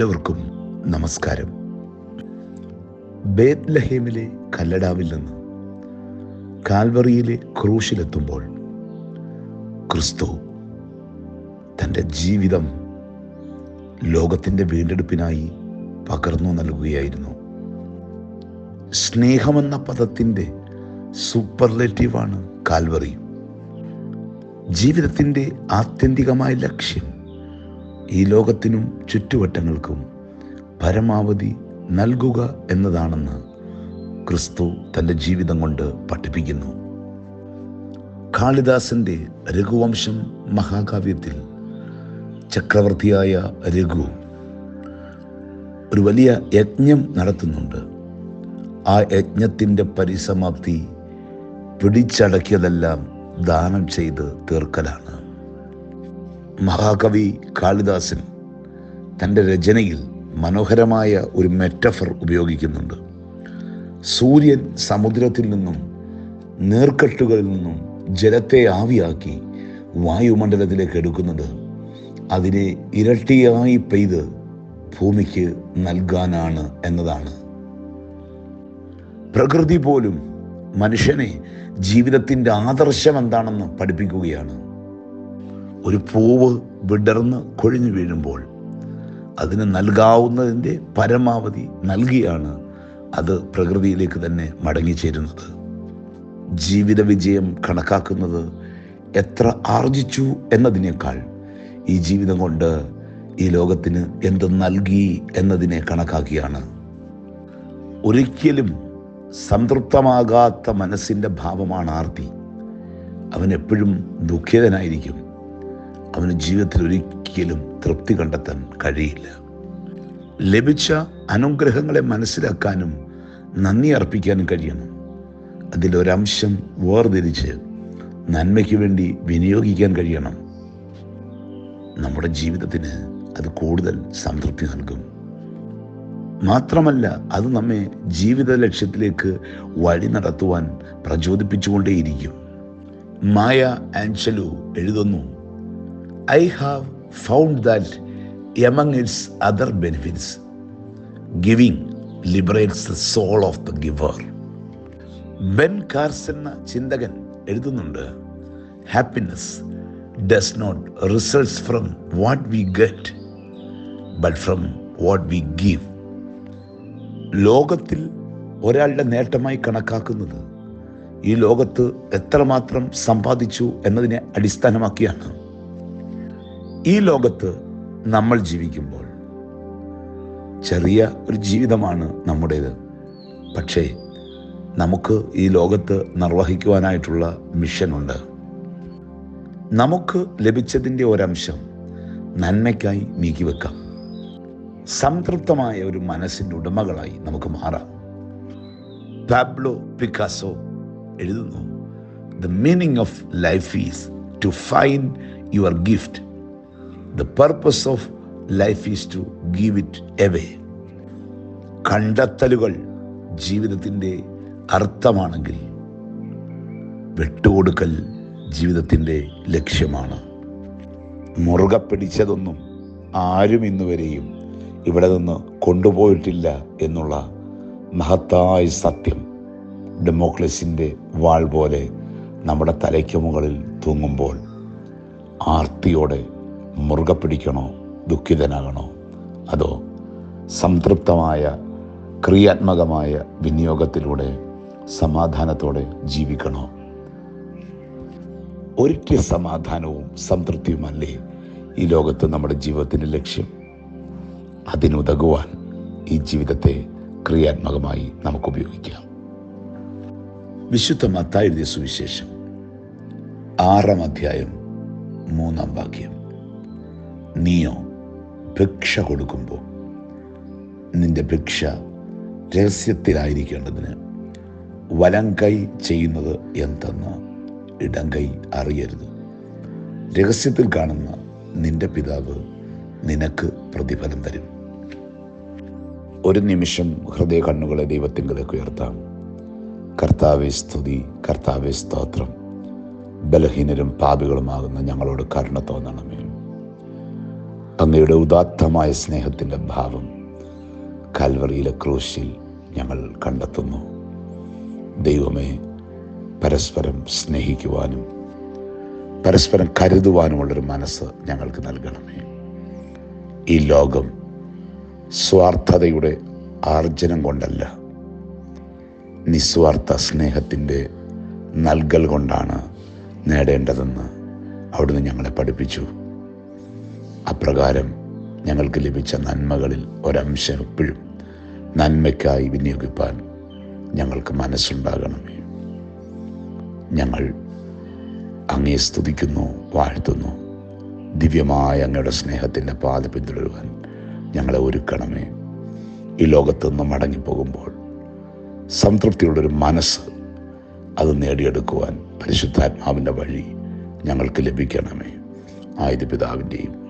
എല്ലാവർക്കും നമസ്കാരം. ബേത്ലഹേമിലെ കല്ലടാവിൽ നിന്ന് കാൽവറിയിലെ ക്രൂശിലെത്തുമ്പോൾ ക്രിസ്തു തന്റെ ജീവിതം ലോകത്തിന്റെ വീണ്ടെടുപ്പിനായി പകർന്നു നൽകുകയായിരുന്നു. സ്നേഹമെന്ന പദത്തിന്റെ സൂപ്പർലേറ്റീവാണ് കാൽവറി. ജീവിതത്തിന്റെ ആത്യന്തികമായ ലക്ഷ്യം ഈ ലോകത്തിനും ചുറ്റുവട്ടങ്ങൾക്കും പരമാവധി നൽകുക എന്നതാണെന്ന് ക്രിസ്തു തന്റെ ജീവിതം കൊണ്ട് പഠിപ്പിക്കുന്നു. കാളിദാസന്റെ രഘുവംശം മഹാകാവ്യത്തിൽ ചക്രവർത്തിയായ രഘു ഒരു വലിയ യജ്ഞം നടത്തുന്നുണ്ട്. ആ യജ്ഞത്തിന്റെ പരിസമാപ്തി പിടിച്ചടക്കിയതെല്ലാം ദാനം ചെയ്ത് തീർക്കലാണ്. മഹാകവി കാളിദാസൻ തന്റെ രചനയിൽ മനോഹരമായ ഒരു മെറ്റഫർ ഉപയോഗിക്കുന്നുണ്ട്. സൂര്യൻ സമുദ്രത്തിൽ നിന്നും നീർക്കെട്ടുകളിൽ നിന്നും ജലത്തെ ആവിയാക്കി വായുമണ്ഡലത്തിലേക്ക് എടുക്കുന്നത് അതിനെ ഇരട്ടിയായി പെയ്ത് ഭൂമിക്ക് നൽകാനാണ് എന്നതാണ്. പ്രകൃതി പോലും മനുഷ്യനെ ജീവിതത്തിന്റെ ആദർശം എന്താണെന്ന് പഠിപ്പിക്കുകയാണ്. ഒരു പൂവ് വിടർന്ന് കൊഴിഞ്ഞു വീഴുമ്പോൾ അതിന് നൽകാവുന്നതിന്റെ പരമാവധി നൽകിയാണ് അത് പ്രകൃതിയിലേക്ക് തന്നെ മടങ്ങിച്ചേരുന്നത്. ജീവിത വിജയം കണക്കാക്കുന്നത് എത്ര ആർജിച്ചു എന്നതിനേക്കാൾ ഈ ജീവിതം കൊണ്ട് ഈ ലോകത്തിന് എന്ത് നൽകി എന്നതിനെ കണക്കാക്കിയാണ്. ഒരിക്കലും സംതൃപ്തമാകാത്ത മനസ്സിന്റെ ഭാവമാണ് ആർത്തി. അവൻ എപ്പോഴും ദുഃഖിതനായിരിക്കും. അവന് ജീവിതത്തിൽ ഒരിക്കലും തൃപ്തി കണ്ടെത്താൻ കഴിയില്ല. ലഭിച്ച അനുഗ്രഹങ്ങളെ മനസ്സിലാക്കാനും നന്ദി അർപ്പിക്കാനും കഴിയണം. അതിലൊരംശം വേർതിരിച്ച് നന്മയ്ക്ക് വേണ്ടി വിനിയോഗിക്കാൻ കഴിയണം. നമ്മുടെ ജീവിതത്തിന് അത് കൂടുതൽ സംതൃപ്തി നൽകും. മാത്രമല്ല അത് നമ്മെ ജീവിത ലക്ഷ്യത്തിലേക്ക് വഴി നടത്തുവാൻ പ്രചോദിപ്പിച്ചുകൊണ്ടേയിരിക്കും. മായ ആൻഷലു എഴുതുന്നു I have found that among its other benefits giving liberates the soul of the giver Ben Carson എന്ന ചിന്തകൻ എഴുതുന്നുണ്ട് happiness does not results from what we get but from what we give ലോകത്തിൽ ഒരാളുടെ നേട്ടമായി കണക്കാക്കുന്നത് ഈ ലോകത്ത് എത്രമാത്രം സമ്പാദിച്ചു എന്നതിനെ അടിസ്ഥാനമാക്കിയാണ്. ഈ ലോകത്ത് നമ്മൾ ജീവിക്കുമ്പോൾ ചെറിയ ഒരു ജീവിതമാണ് നമ്മുടേത്. പക്ഷേ നമുക്ക് ഈ ലോകത്ത് നിർവഹിക്കുവാനായിട്ടുള്ള മിഷനുണ്ട്. നമുക്ക് ലഭിച്ചതിന്റെ ഒരംശം നന്മയ്ക്കായി നീക്കിവെക്കാം സംതൃപ്തമായ ഒരു മനസ്സിന്റെ ഉടമകളായി നമുക്ക് മാറാം. പാബ്ലോ പിക്കാസോ എഴുതുന്നു the meaning of life is to find your gift the purpose of life is to give it away കണ്ടെത്തലുകൾ ജീവിതത്തിന്റെ അർത്ഥമാണെങ്കിൽ വിട്ടുകൊടുക്കൽ ജീവിതത്തിന്റെ ലക്ഷ്യമാണ്. മുറുകെ പിടിച്ചതൊന്നും ആരും ഇന്നുവരെയും ഇവിടെ നിന്ന് കൊണ്ടുപോയിട്ടില്ല എന്നുള്ള മഹത്തായ സത്യം ഡെമോക്രസിന്റെ വാൾ പോലെ നമ്മുടെ തലയ്ക്ക് മുകളിൽ തൂങ്ങുമ്പോൾ ആർത്തിയോടെ മുറുകെ പിടിക്കണോ? ദുഃഖിതനാകണോ? അതോ സംതൃപ്തമായ ക്രിയാത്മകമായ വിനിയോഗത്തിലൂടെ സമാധാനത്തോടെ ജീവിക്കണോ? ഒരിക്കൽ സമാധാനവും സംതൃപ്തിയുമല്ലേ ഈ ലോകത്ത് നമ്മുടെ ജീവിതത്തിന്റെ ലക്ഷ്യം? അതിനുതകുവാൻ ഈ ജീവിതത്തെ ക്രിയാത്മകമായി നമുക്ക് ഉപയോഗിക്കാം വിശുദ്ധ മത്തായെഴുതിയ സുവിശേഷം ആറാം അധ്യായം മൂന്നാം വാക്യം. നീയോ? ഭിക്ഷ കൊടുക്കുമ്പോൾ നിന്റെ ഭിക്ഷ രഹസ്യത്തിലായിരിക്കേണ്ടതിന് വലം കൈ ചെയ്യുന്നത് എന്തെന്ന് ഇടം കൈ അറിയരുത്. രഹസ്യത്തിൽ കാണുന്ന നിന്റെ പിതാവ് നിനക്ക് പ്രതിഫലം തരും. ഒരു നിമിഷം ഹൃദയ കണ്ണുകളെ ദൈവത്തിങ്കിലേക്ക് ഉയർത്താം. കർത്താവെ സ്തുതി കർത്താവെ സ്തോത്രം. ബലഹീനരും പാപികളുമാകുന്ന ഞങ്ങളോട് കരുണ തോന്നണമേ. അങ്ങയുടെ ഉദാത്തമായ സ്നേഹത്തിന്റെ ഭാവം കാൽവറിയിലെ ക്രൂശിൽ ഞങ്ങൾ കണ്ടെത്തുന്നു. ദൈവമേ പരസ്പരം സ്നേഹിക്കുവാനും പരസ്പരം കരുതുവാനുമുള്ളൊരു മനസ്സ് ഞങ്ങൾക്ക് നൽകണമേ. ഈ ലോകം സ്വാർത്ഥതയുടെ ആർജനം കൊണ്ടല്ല നിസ്വാർത്ഥ സ്നേഹത്തിന്റെ നൽകൽ കൊണ്ടാണ് നേടേണ്ടതെന്ന് അവിടുന്ന് ഞങ്ങളെ പഠിപ്പിച്ചു. അപ്രകാരം ഞങ്ങൾക്ക് ലഭിച്ച നന്മകളിൽ ഒരംശം എപ്പോഴും നന്മയ്ക്കായി വിനിയോഗിപ്പാൻ ഞങ്ങൾക്ക് മനസ്സുണ്ടാകണമേ. ഞങ്ങൾ അങ്ങേ സ്തുതിക്കുന്നു വാഴ്ത്തുന്നു. ദിവ്യമായ അങ്ങയുടെ സ്നേഹത്തിന്റെ പാത പിന്തുടരുവാൻ ഞങ്ങളെ ഒരുക്കണമേ. ഈ ലോകത്തു നിന്ന് മടങ്ങിപ്പോകുമ്പോൾ സംതൃപ്തിയുള്ളൊരു മനസ്സ് അത് നേടിയെടുക്കുവാൻ പരിശുദ്ധാത്മാവിന്റെ വഴി ഞങ്ങൾക്ക് ലഭിക്കണമേ. ആയത് പിതാവിന്റെയും